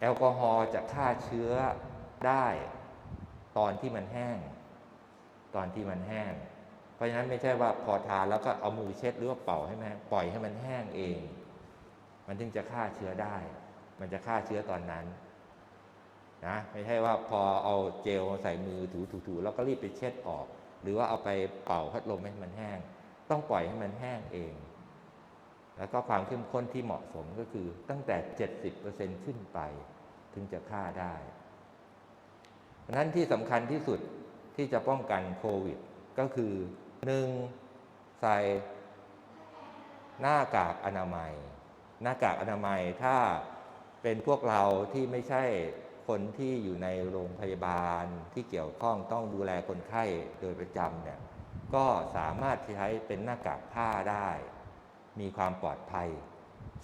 แอลกอฮอล์จะฆ่าเชื้อได้ตอนที่มันแห้ง ตอนที่มันแห้ง เพราะฉะนั้นไม่ใช่ว่าพอทานแล้วก็เอามือเช็ดหรือว่าเป่าให้มันปล่อยให้มันแห้งเอง มันถึงจะฆ่าเชื้อได้ มันจะฆ่าเชื้อตอนนั้นนะไม่ใช่ว่าพอเอาเจลใส่มือถูๆๆแล้วก็รีบไปเช็ดออก หรือว่าเอาไปเป่าพัดลมให้มันแห้ง ต้องปล่อยให้มันแห้งเอง แล้วก็ความเข้มข้นที่เหมาะสมก็คือตั้งแต่ 70%ขึ้นไป ถึงจะฆ่าได้นั้นที่สำคัญที่สุดที่จะป้องกันโควิด ก็คือ 1. ใส่หน้ากากอนามัย หน้ากากอนามัยถ้าเป็นพวกเราที่ไม่ใช่คนที่อยู่ในโรงพยาบาลที่เกี่ยวข้องต้องดูแลคนไข้โดยประจำเนี่ยก็สามารถใช้เป็นหน้ากากผ้าได้ มีความปลอดภัย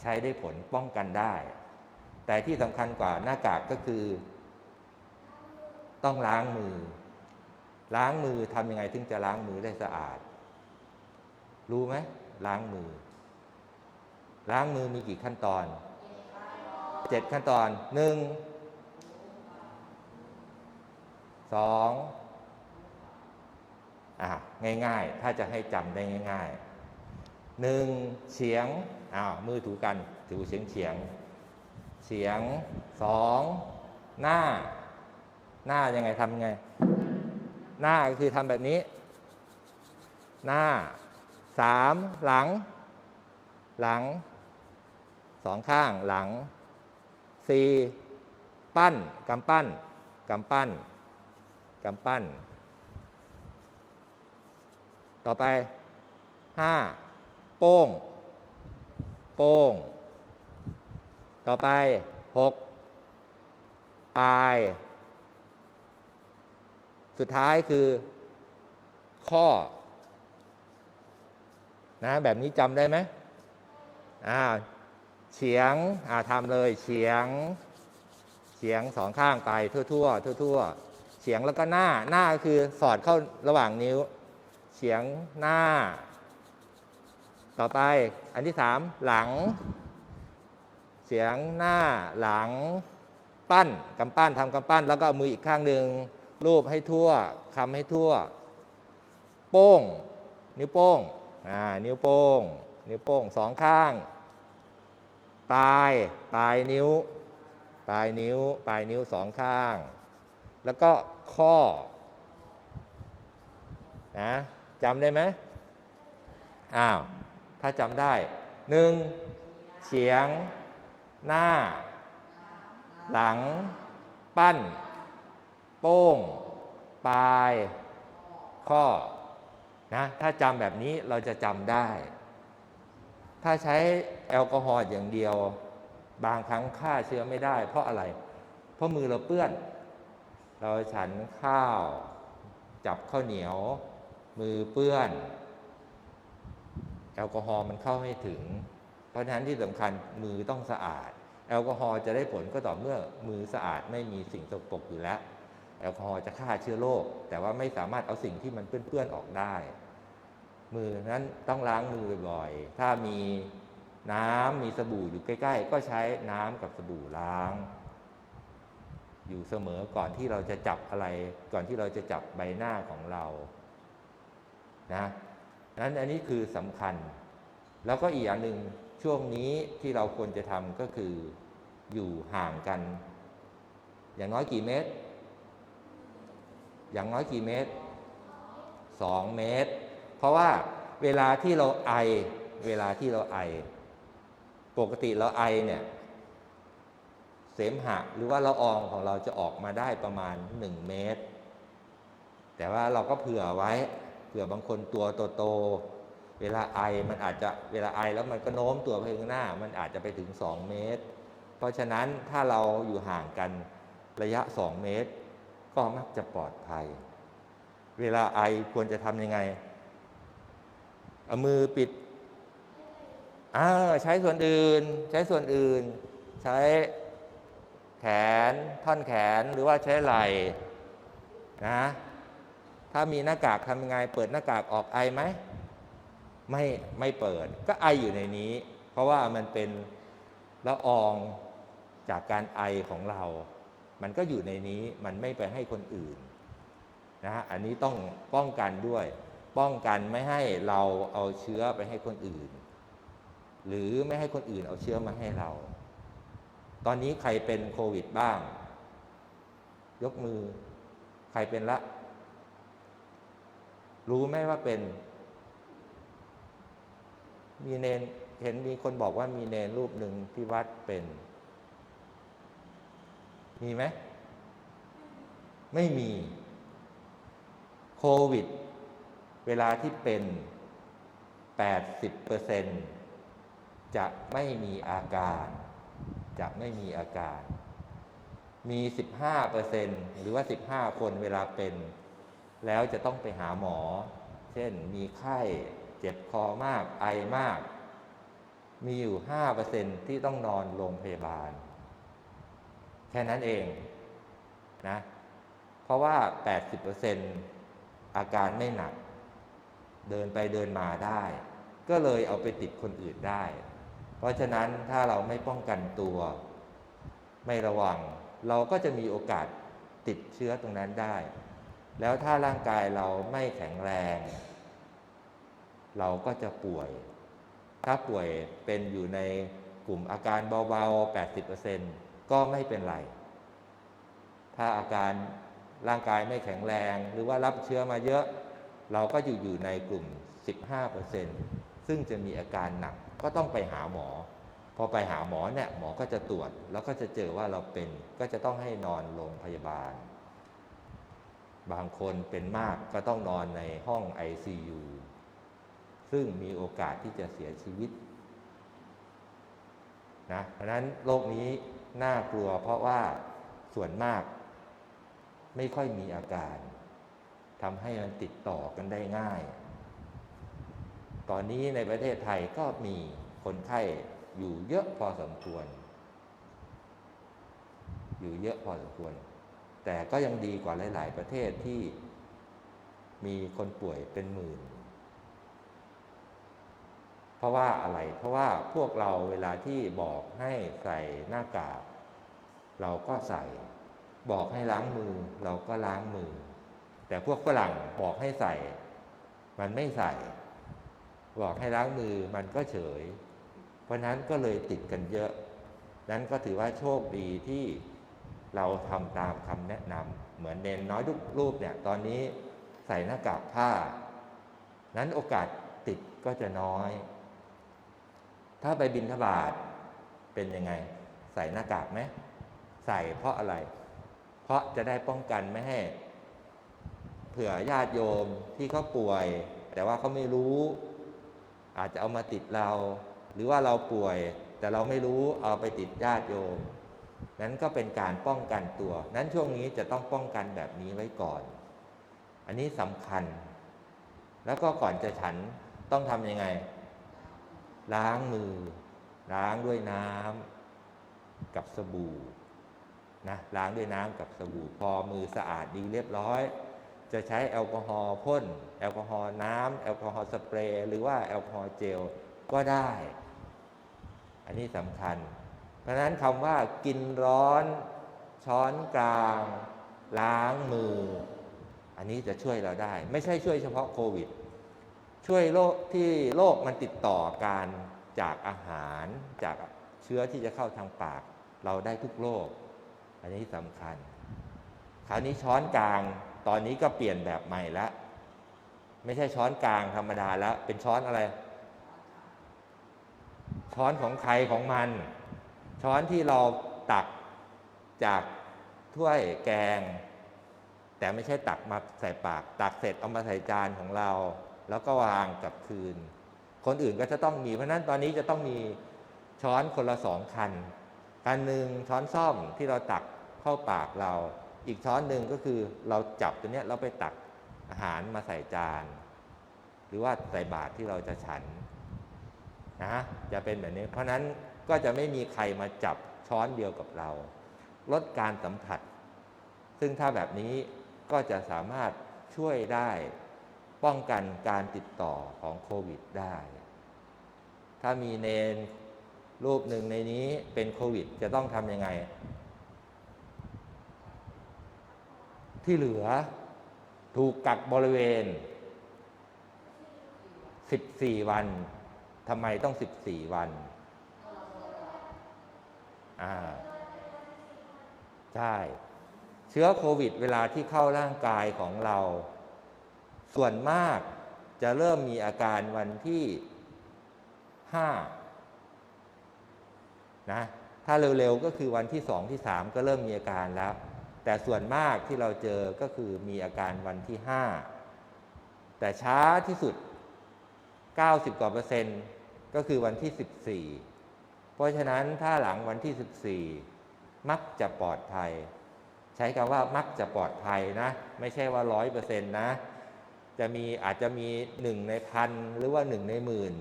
ใช้ได้ผลป้องกันได้ แต่ที่สำคัญกว่าหน้ากากก็คือ ต้องล้างมือ ล้างมือทำยังไงถึงจะล้างมือได้สะอาด รู้ไหมล้างมือ ล้างมือมีกี่ขั้นตอนเจ็ดขั้นตอนหนึ่งสองอะง่ายๆ ถ้าจะให้จำได้ง่าย ๆ หนึ่งเฉียงอ้าวมือถูกันถูเฉียงเฉียงเฉียงสองหน้า หน้ายังไงทำไง หน้าก็คือทำแบบนี้ หน้าสามหลัง หลังสองข้างหลังสี่ปั้นกำปั้นกำปั้นกำปั้น ต่อไปห้า โป้ง โป้ง ต่อไปหกปลาย สุดท้ายคือ ข้อ นะ แบบนี้จำได้ไหมอ่าเฉียง อ่าทำเลยเฉียง เฉียงสองข้างไปทั่วทั่วทั่วๆเฉียงแล้วก็หน้า หน้าคือสอดเข้าระหว่างนิ้ว เฉียงหน้า ต่อไปอันที่สามหลังเฉียงหน้าหลัง ปั้นกำปั้นทำกำปั้น แล้วก็เอามืออีกข้างหนึ่งรูปให้ทั่วคำให้ทั่ว โป้ง นิ้วโป้งอ่านิ้วโป้ง นิ้วโป้งสองข้างปลายปลายนิ้วปลายนิ้วปลายนิ้วสองข้าง แล้วก็ข้อนะจำได้ไหมอ้าว ถ้าจำได้หนึ่งเฉียง หน้า หลัง ปั้น โป้ง ปลาย ข้อนะถ้าจำแบบนี้เราจะจำได้ ถ้าใช้แอลกอฮอล์อย่างเดียว บางครั้งฆ่าเชื้อไม่ได้ เพราะอะไร เพราะมือเราเปื้อน เราฉันข้าว จับข้าวเหนียว มือเปื้อน แอลกอฮอล์มันเข้าไม่ถึง เพราะฉะนั้นที่สำคัญมือต้องสะอาด แอลกอฮอล์จะได้ผลก็ต่อเมื่อมือสะอาดไม่มีสิ่งสกปรกอยู่แล้ว แอลกอฮอล์จะฆ่าเชื้อโรคแต่ว่าไม่สามารถเอาสิ่งที่มันเปื้อนๆออกได้ มือนั้นต้องล้างมือบ่อยๆถ้ามีน้ำมีสบู่อยู่ใกล้ ๆ ก็ใช้น้ำกับสบู่ล้าง อยู่เสมอก่อนที่เราจะจับอะไร ก่อนที่เราจะจับใบหน้าของเรา นะ นั้นอันนี้คือสำคัญ แล้วก็อีกอย่างหนึ่งช่วงนี้ที่เราควรจะทำก็คืออยู่ห่างกัน อย่างน้อยกี่เมตร อย่างน้อยกี่เมตรสองเมตร เพราะว่าเวลาที่เราไอ เวลาที่เราไอ ปกติเราไอเนี่ยเสมหะหรือว่าละอองของเราจะออกมาได้ประมาณ 1 เมตร แต่ว่าเราก็เผื่อไว้ เผื่อบางคนตัวโตๆเวลาไอมันอาจจะเวลาไอแล้วมันก็โน้มตัวไปข้างหน้า มันอาจจะไปถึง 2 เมตร เพราะฉะนั้นถ้าเราอยู่ห่างกันระยะ 2 เมตร ก็มักจะปลอดภัย เวลาไอควรจะทำยังไงเอามือปิดอ่าใช้ส่วนอื่น ใช้ส่วนอื่น ใช้แขนท่อนแขนหรือว่าใช้ไหล่นะ ถ้ามีหน้ากากทำยังไง เปิดหน้ากากออกไอไหมไม่ไม่เปิด ก็ไออยู่ในนี้ เพราะว่ามันเป็นละอองจากการไอของเรา มันก็อยู่ในนี้มันไม่ไปให้คนอื่นนะฮะอันนี้ต้องป้องกันด้วย ป้องกันไม่ให้เราเอาเชื้อไปให้คนอื่น หรือไม่ให้คนอื่นเอาเชื้อมาให้เรา ตอนนี้ใครเป็นโควิดบ้าง ยกมือ ใครเป็นละ รู้ไหมว่าเป็น มีเนนเห็นมีคนบอกว่ามีเนนรูปหนึ่งที่วัดเป็น มีไหม ไม่มี โควิด เวลาที่เป็น80%จะไม่มีอาการ จะไม่มีอาการ มี 15%หรือว่า 15 คนเวลาเป็น แล้วจะต้องไปหาหมอ เช่นมีไข้เจ็บคอมากไอมาก มีอยู่ 5%ที่ต้องนอนโรงพยาบาล แค่นั้นเองนะ เพราะว่า 80%อาการไม่หนัก เดินไปเดินมาได้ ก็เลยเอาไปติดคนอื่นได้ เพราะฉะนั้นถ้าเราไม่ป้องกันตัว ไม่ระวัง เราก็จะมีโอกาสติดเชื้อตรงนั้นได้ แล้วถ้าร่างกายเราไม่แข็งแรง เราก็จะป่วย ถ้าป่วยเป็นอยู่ในกลุ่มอาการเบาๆ 80%ก็ไม่เป็นไร ถ้าอาการร่างกายไม่แข็งแรง หรือว่ารับเชื้อมาเยอะ เราก็อยู่อยู่ในกลุ่ม 15%ซึ่งจะมีอาการหนักก็ต้องไปหาหมอ พอไปหาหมอเนี่ยหมอก็จะตรวจ แล้วก็จะเจอว่าเราเป็นก็จะต้องให้นอนโรงพยาบาล บางคนเป็นมากก็ต้องนอนในห้อง ICU ซึ่งมีโอกาสที่จะเสียชีวิตนะเพราะนั้นโรคนี้น่ากลัวเพราะว่าส่วนมาก ไม่ค่อยมีอาการทำให้มันติดต่อกันได้ง่าย ตอนนี้ในประเทศไทยก็มีคนไข้อยู่เยอะพอสมควร อยู่เยอะพอสมควร แต่ก็ยังดีกว่าหลาย ๆ ประเทศที่มีคนป่วยเป็นหมื่น เพราะว่าอะไร เพราะว่าพวกเราเวลาที่บอกให้ใส่หน้ากากเราก็ใส่ บอกให้ล้างมือ เราก็ล้างมือ แต่พวกฝรั่งบอกให้ใส่ มันไม่ใส่ บอกให้ล้างมือมันก็เฉย เพราะนั้นก็เลยติดกันเยอะ นั้นก็ถือว่าโชคดีที่ เราทำตามคำแนะนำเหมือนเนนน้อยทุกรูปเนี่ยตอนนี้ใส่หน้ากากผ้า นั้นโอกาสติดก็จะน้อย ถ้าไปบินทบาทเป็นยังไง ใส่หน้ากากไหมใส่เพราะอะไร เพราะจะได้ป้องกันไม่ให้เผื่อญาติโยมที่เขาป่วย แต่ว่าเขาไม่รู้ อาจจะเอามาติดเรา หรือว่าเราป่วย แต่เราไม่รู้เอาไปติดญาติโยม นั้นก็เป็นการป้องกันตัว นั้นช่วงนี้จะต้องป้องกันแบบนี้ไว้ก่อน อันนี้สำคัญ แล้วก็ก่อนจะฉันต้องทำยังไง ล้างมือ ล้างด้วยน้ำกับสบู่นะล้างด้วยน้ำกับสบู่ พอมือสะอาดดีเรียบร้อย จะใช้แอลกอฮอล์พ่น แอลกอฮอล์น้ำแอลกอฮอล์สเปรย์หรือว่าแอลกอฮอล์เจลก็ได้ อันนี้สำคัญ เพราะนั้นคำว่ากินร้อน ช้อนกลาง ล้างมือ อันนี้จะช่วยเราได้ ไม่ใช่ช่วยเฉพาะโควิด ช่วยโรคที่โรคมันติดต่อการจากอาหารจากเชื้อที่จะเข้าทางปาก เราได้ทุกโรคอันนี้สำคัญ คราวนี้ช้อนกลางตอนนี้ก็เปลี่ยนแบบใหม่แล้วไม่ใช่ช้อนกลางธรรมดาแล้ว เป็นช้อนอะไร ช้อนของใครของมัน ช้อนที่เราตักจากถ้วยแกง แต่ไม่ใช่ตักมาใส่ปาก ตักเสร็จเอามาใส่จานของเรา แล้วก็วางกลับคืน คนอื่นก็จะต้องมีเพราะนั้นตอนนี้จะต้องมีช้อนคนละสองคันคันหนึ่งช้อนซ่อมที่เราตักเข้าปากเรา อีกช้อนหนึ่งก็คือเราจับตัวเนี้ยเราไปตักอาหารมาใส่จาน หรือว่าใส่บาตรที่เราจะฉันนะจะเป็นแบบนี้ เพราะนั้น ก็จะไม่มีใครมาจับช้อนเดียวกับเรา ลดการสัมผัส ซึ่งถ้าแบบนี้ก็จะสามารถช่วยได้ป้องกันการติดต่อของโควิดได้ ถ้ามีเนนรูปหนึ่งในนี้เป็นโควิดจะต้องทำยังไง ที่เหลือถูกกักบริเวณ 14 วันทำไมต้อง 14 วัน อ่าใช่เชื้อโควิด เวลาที่เข้าร่างกายของเรา ส่วนมากจะเริ่มมีอาการวันที่ห้านะถ้าเร็วๆก็คือวันที่สองที่สามก็เริ่มมีอาการแล้ว แต่ส่วนมากที่เราเจอก็คือมีอาการวันที่ห้าแต่ช้าที่สุด 90กว่าเปอร์เซ็นต์ก็คือวันที่ 14 ราะฉะนั้นถ้าหลังวันที่ 14 มักจะปลอดภัย ใช้คำว่ามักจะปลอดภัยนะ ไม่ใช่ว่าร้อยเปอร์เซ็นต์นะ จะมีอาจจะมีหนึ่งในพันหรือว่าหนึ่งในหมื่น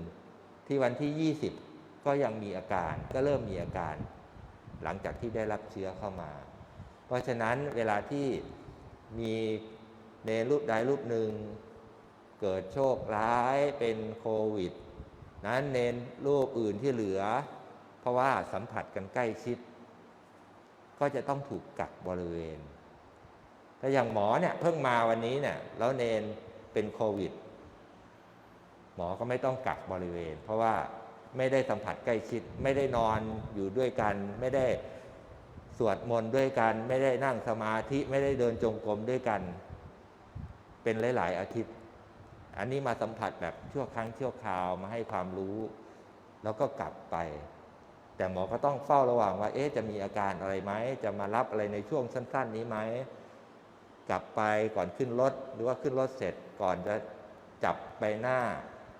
ที่วันที่ 20 ก็ยังมีอาการก็เริ่มมีอาการ หลังจากที่ได้รับเชื้อเข้ามา เพราะฉะนั้นเวลาที่มีในรูปใดรูปหนึ่งเกิดโชคร้ายเป็นโควิด นั้นเน้นรูปอื่นที่เหลือ เพราะว่าสัมผัสกันใกล้ชิด ก็จะต้องถูกกักบริเวณ ถ้าอย่างหมอเนี่ยเพิ่งมาวันนี้เนี่ยแล้วเนนเป็นโควิด หมอก็ไม่ต้องกักบริเวณ เพราะว่าไม่ได้สัมผัสใกล้ชิด ไม่ได้นอนอยู่ด้วยกัน ไม่ได้สวดมนต์ด้วยกัน ไม่ได้นั่งสมาธิไม่ได้เดินจงกรมด้วยกัน เป็นหลาย ๆ อาทิตย์ อันนี้มาสัมผัสแบบชั่วครั้งชั่วคราวมาให้ความรู้ แล้วก็กลับไป แต่หมอก็ต้องเฝ้าระวังว่า เอ๊ะจะมีอาการอะไรไหม จะมารับอะไรในช่วงสั้น ๆ นี้ไหม กลับไปก่อนขึ้นรถ หรือว่าขึ้นรถเสร็จก่อนจะจับใบหน้า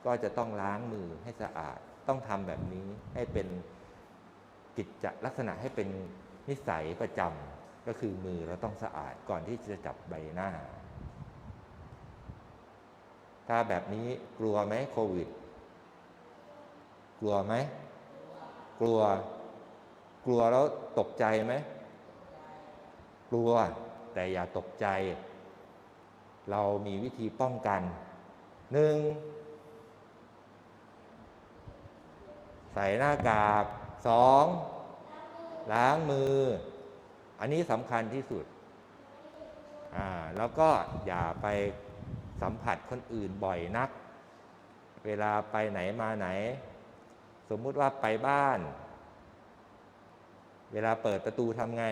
ก็จะต้องล้างมือให้สะอาด ต้องทำแบบนี้ให้เป็นกิจจลักษณะให้เป็นนิสัยประจำก็คือมือเราต้องสะอาดก่อนที่จะจับใบหน้า ถ้าแบบนี้กลัวไหมโควิด กลัวไหม กลัว กลัวแล้วตกใจไหมกลัวแต่อย่าตกใจ เรามีวิธีป้องกันหนึ่งใส่หน้ากากสองล้างมือ อันนี้สำคัญที่สุดอ่าแล้วก็อย่าไปสัมผัสคนอื่นบ่อยนัก เวลาไปไหนมาไหน สมมุติว่าไปบ้าน เวลาเปิดประตูทำไง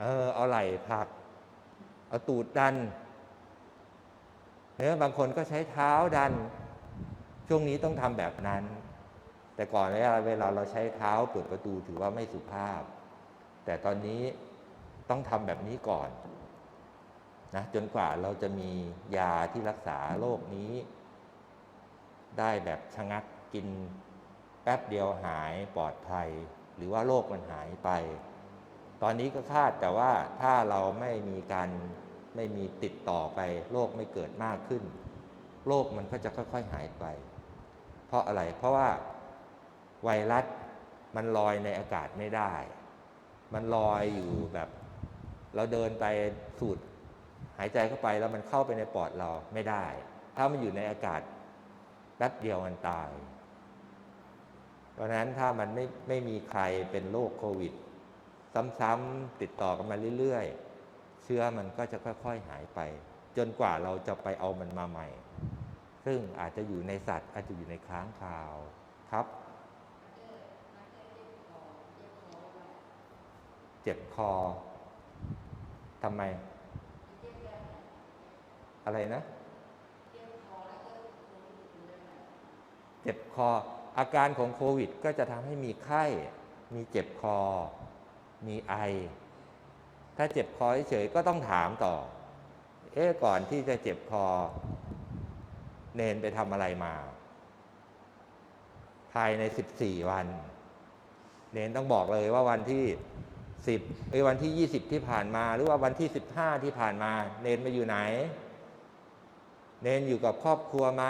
เออ เอาไหล่ผัก เอาตูดดันเนื้อบางคนก็ใช้เท้าดัน ช่วงนี้ต้องทำแบบนั้น แต่ก่อนเวลาเวลาเราใช้เท้าเปิดประตูถือว่าไม่สุภาพ แต่ตอนนี้ต้องทำแบบนี้ก่อนนะจนกว่าเราจะมียาที่รักษาโรคนี้ ได้แบบชะงักกินแป๊บเดียวหายปลอดภัย หรือว่าโรคมันหายไป ตอนนี้ก็คาดแต่ว่าถ้าเราไม่มีการไม่มีติดต่อไปโรคไม่เกิดมากขึ้นโรคมันก็จะค่อย ๆ หายไป เพราะอะไรเพราะว่าไวรัสมันลอยในอากาศไม่ได้ มันลอยอยู่แบบ เราเดินไปสูดหายใจเข้าไปแล้วมันเข้าไปในปอดเราไม่ได้ ถ้ามันอยู่ในอากาศ แป๊บเดียวมันตาย เพราะนั้นถ้ามันไม่ไม่มีใครเป็นโรคโควิด ซ้ำๆติดต่อกันมาเรื่อยๆ เชื้อมันก็จะค่อยๆหายไป จนกว่าเราจะไปเอามันมาใหม่ ซึ่งอาจจะอยู่ในสัตว์ อาจจะอยู่ในค้างคาวครับ เจ็บคอทำไม อะไรนะ เจ็บคอ อาการของโควิด ก็จะทำให้มีไข้ มีเจ็บคอ มีไอ ถ้าเจ็บคอเฉยก็ต้องถามต่อ เอ๊ะก่อนที่จะเจ็บคอ เนนไปทำอะไรมา ภายใน 14 วัน เนนต้องบอกเลยว่าวันที่10เอ้วันที่20ที่ผ่านมา หรือว่าวันที่15ที่ผ่านมา เนนไปอยู่ไหน เนนอยู่กับครอบครัวไหม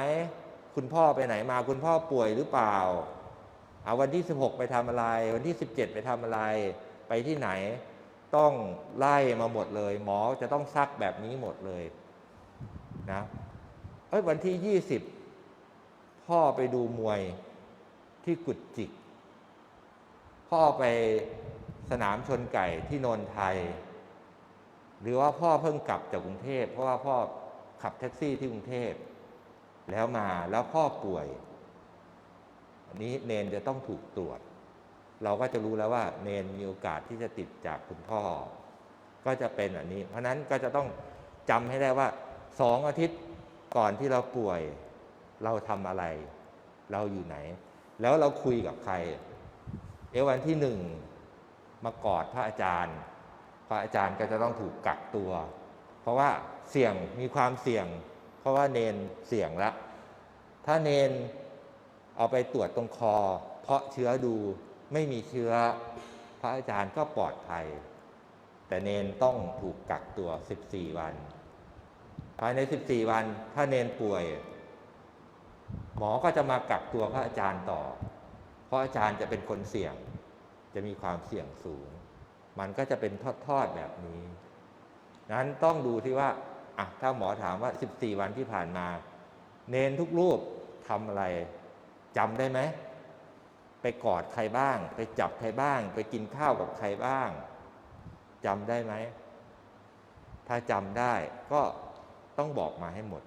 คุณพ่อไปไหนมาคุณพ่อป่วยหรือเปล่าเอาวันที่ 16 ไปทำอะไร วันที่ 17 ไปทำอะไร ไปที่ไหน ต้องไล่มาหมดเลย หมอจะต้องซักแบบนี้หมดเลยนะเอ้ยวันที่ 20 พ่อไปดูมวยที่กุดจิก พ่อไปสนามชนไก่ที่นนทไทย หรือว่าพ่อเพิ่งกลับจากกรุงเทพเพราะว่าพ่อขับแท็กซี่ที่กรุงเทพ แล้วมาแล้วพ่อป่วยอันนี้เนนจะต้องถูกตรวจ เราก็จะรู้แล้วว่า เนนมีโอกาสที่จะติดจากคุณพ่อ ก็จะเป็นอันนี้ เพราะฉะนั้นก็จะต้องจำให้ได้ว่าสองอาทิตย์ก่อนที่เราป่วย เราทำอะไร เราอยู่ไหน แล้วเราคุยกับใคร เอวันที่หนึ่งมากอดพระอาจารย์ พระอาจารย์ก็จะต้องถูกกักตัว เพราะว่าเสี่ยงมีความเสี่ยง เพราะว่าเนนเสี่ยงแล้วถ้าเนนเอาไปตรวจตรงคอ เพราะเชื้อดูไม่มีเชื้อ พระอาจารย์ก็ปลอดภัย แต่เนนต้องถูกกักตัว 14 วัน ภายใน 14 วัน ถ้าเนนป่วย หมอก็จะมากักตัวพระอาจารย์ต่อ เพราะอาจารย์จะเป็นคนเสี่ยง จะมีความเสี่ยงสูง มันก็จะเป็นทอดๆแบบนี้ นั้นต้องดูที่ว่า อะถ้าหมอถามว่า 14 วันที่ผ่านมา เนนทุกรูปทำอะไรจำได้ไหม ไปกอดใครบ้าง ไปจับใครบ้าง ไปกินข้าวกับใครบ้างจำได้ไหม ถ้าจำได้ก็ต้องบอกมาให้หมด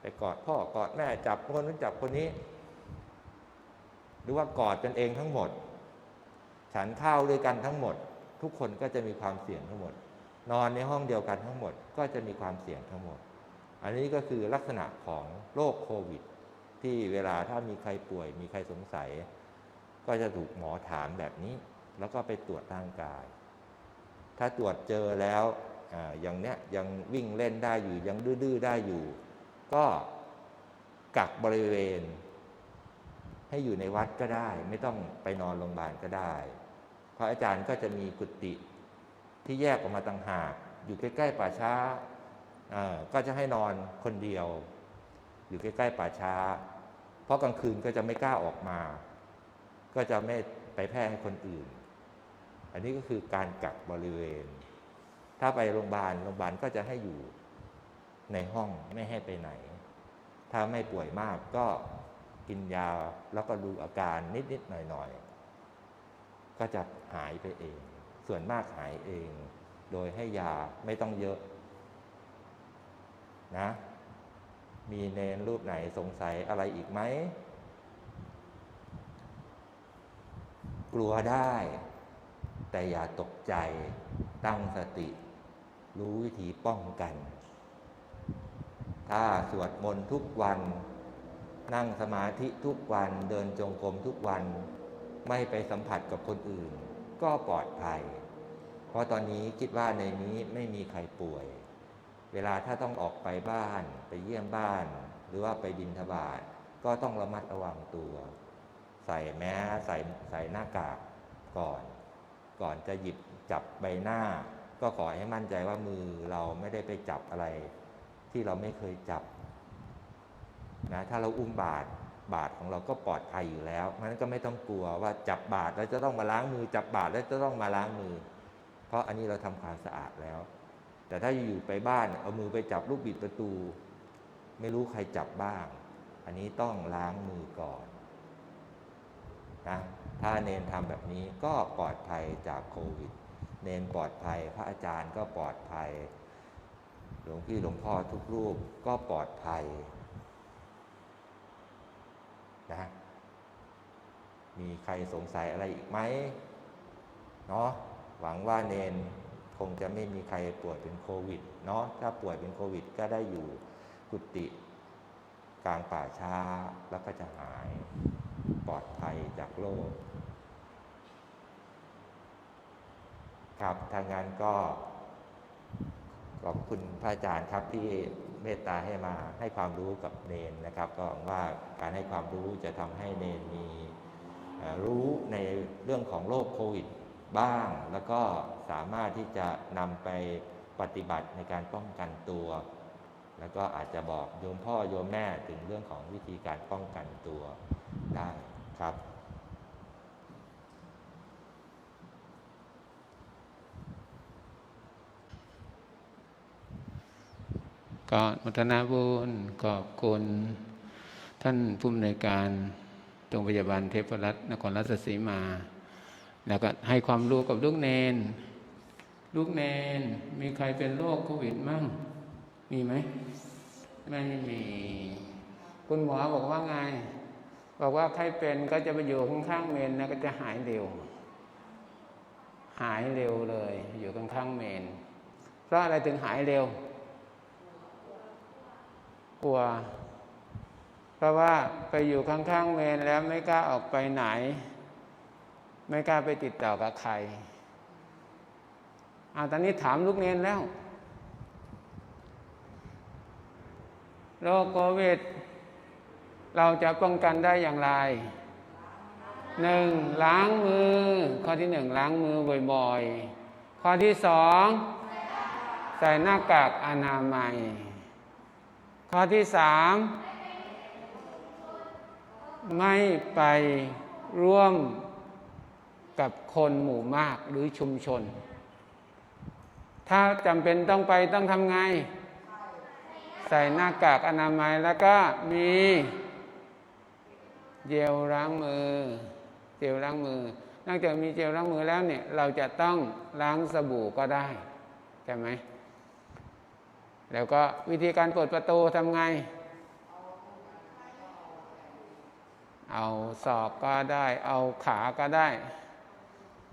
ไปกอดพ่อกอดแม่จับคนนู้นจับคนนี้ หรือว่ากอดกันเองทั้งหมด ฉันข้าวด้วยกันทั้งหมด ทุกคนก็จะมีความเสี่ยงทั้งหมด นอนในห้องเดียวกันทั้งหมดก็จะมีความเสี่ยงทั้งหมด อันนี้ก็คือลักษณะของโรคโควิด ที่เวลาถ้ามีใครป่วย มีใครสงสัย ก็จะถูกหมอถามแบบนี้ แล้วก็ไปตรวจร่างกาย ถ้าตรวจเจอแล้วออย่างเนี้ยยังวิ่งเล่นได้อยู่ยังดื้อได้อยู่ ก็กักบริเวณ ให้อยู่ในวัดก็ได้ ไม่ต้องไปนอนโรงพยาบาลก็ได้พระอาจารย์ก็จะมีกุฏิ ที่แยกออกมาต่างหาก อยู่ใกล้ๆป่าช้าก็จะให้นอนคนเดียว อยู่ใกล้ๆป่าช้า เพราะกลางคืนก็จะไม่กล้าออกมา ก็จะไม่ไปแพร่ให้คนอื่น อันนี้ก็คือการกักบริเวณ ถ้าไปโรงพยาบาลโรงพยาบาลก็จะให้อยู่ในห้องไม่ให้ไปไหน ถ้าไม่ป่วยมากก็กินยาแล้วก็ดูอาการนิดๆหน่อยๆก็จะหายไปเอง ส่วนมากหายเอง โดยให้ยาไม่ต้องเยอะ นะ มีเนนรูปไหนสงสัยอะไรอีกไหม กลัวได้ แต่อย่าตกใจ ตั้งสติ รู้วิธีป้องกัน ถ้าสวดมนต์ทุกวัน นั่งสมาธิทุกวัน เดินจงกรมทุกวัน ไม่ไปสัมผัสกับคนอื่น ก็ปลอดภัย เพราะตอนนี้คิดว่าในนี้ไม่มีใครป่วย เวลาถ้าต้องออกไปบ้าน ไปเยี่ยมบ้าน หรือว่าไปบินทบาทก็ต้องระมัดระวังตัว ใส่แมสใส่ใส่หน้ากากก่อน ก่อนจะหยิบจับใบหน้า ก็ขอให้มั่นใจว่ามือเราไม่ได้ไปจับอะไร ที่เราไม่เคยจับนะถ้าเราอุ้มบาตรบาตรของเราก็ปลอดภัยอยู่แล้วเพราะฉะนั้นก็ไม่ต้องกลัวว่าจับบาตรแล้วจะต้องมาล้างมือ จับบาตรแล้วจะต้องมาล้างมือ เพราะอันนี้เราทำความสะอาดแล้ว แต่ถ้าอยู่ไปบ้านเอามือไปจับลูกบิดประตู ไม่รู้ใครจับบ้าง อันนี้ต้องล้างมือก่อนนะถ้าเนนทำแบบนี้ก็ปลอดภัยจากโควิด เนนปลอดภัย พระอาจารย์ก็ปลอดภัย หลวงพี่หลวงพ่อทุกรูปก็ปลอดภัยนะมีใครสงสัยอะไรอีกไหมเนาะ หวังว่าเนนคงจะไม่มีใครป่วยเป็นโควิดเนาะถ้าป่วยเป็นโควิด ก็ได้อยู่กุฏิกลางป่าช้าแล้วก็จะหายปลอดภัยจากโรคครับทางงานก็ ขอบคุณพระอาจารย์ครับที่เมตตาให้มาให้ความรู้กับเนนนะครับ ก็หวังว่าการให้ความรู้จะทำให้เนนมีรู้ในเรื่องของโรคโควิด บ้าง แล้วก็สามารถที่จะนำไปปฏิบัติในการป้องกันตัว แล้วก็อาจจะบอกโยมพ่อโยมแม่ถึงเรื่องของวิธีการป้องกันตัวได้ครับก็อนุโมทนาบุญขอบคุณท่านผู้อำนวยการโรงพยาบาลเทพรัตน์นครราชสีมา แล้วก็ให้ความรู้กับลูกเนน ลูกเนน มีใครเป็นโรคโควิดมั่ง มีไหม ไม่มี คุณหมอบอกว่าไง บอกว่าใครเป็นก็จะไปอยู่ข้างๆเมนนะก็จะหายเร็ว หายเร็วเลย อยู่ข้างๆเมน เพราะอะไรถึงหายเร็ว กลัว เพราะว่าไปอยู่ข้างๆเมนแล้วไม่กล้าออกไปไหน ไม่กล้าไปติดต่อกับใครเอาตอนนี้ถามลูกเนนแล้วโรคโควิด เราจะป้องกันได้อย่างไรหนึ่งล้างมือ ข้อที่หนึ่งล้างมือบ่อยๆ ข้อที่สองใส่หน้ากากอนามัย ข้อที่สามไม่ไปร่วม กับคนหมู่มากหรือชุมชน ถ้าจำเป็นต้องไปต้องทำไง ใส่หน้ากากอนามัยแล้วก็มีเจลล้างมือ เจลล้างมือนอกจากมีเจลล้างมือแล้วเนี่ย เราจะต้องล้างสบู่ก็ได้ใช่ไหมแล้วก็วิธีการเปิดประตูทำไง เอาศอกก็ได้ เอาขาก็ได้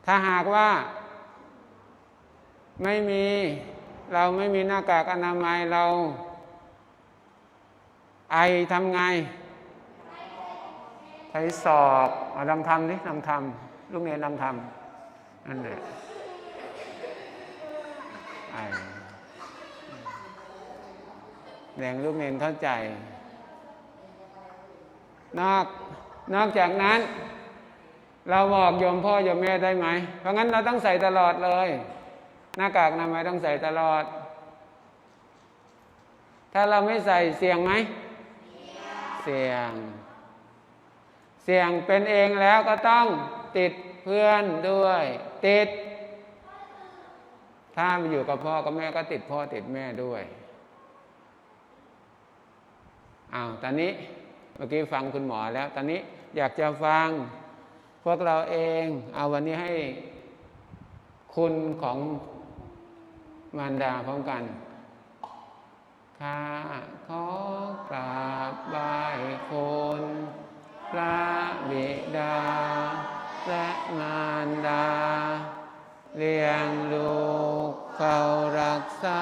ถ้าหากว่า ไม่มีเราไม่มีหน้ากากอนามัยเรา ไอทำไงใช้ศอกเอาลองทำดิลองทำลูกเนรลองทำนั่นแหละไอแรงลูกเนรเข้าใจ นอกนอกจากนั้น เราบอกโยมพ่อโยมแม่ได้ไหม เพราะงั้นเราต้องใส่ตลอดเลย หน้ากากอนามัยต้องใส่ตลอด ถ้าเราไม่ใส่เสี่ยงไหม เสี่ยง เสี่ยงเป็นเองแล้วก็ต้องติดเพื่อนด้วย ติด ถ้าไปอยู่กับพ่อกับแม่ก็ติดพ่อติดแม่ด้วยอ้าวตอนนี้เมื่อกี้ฟังคุณหมอแล้ว ตอนนี้อยากจะฟัง วกเราเองเอาวันนี้ให้คุณของมารดาพร้อมกันข้าขอกราบไหว้คุณพระบิดา และมารดา เลี้ยงลูกเขารักษา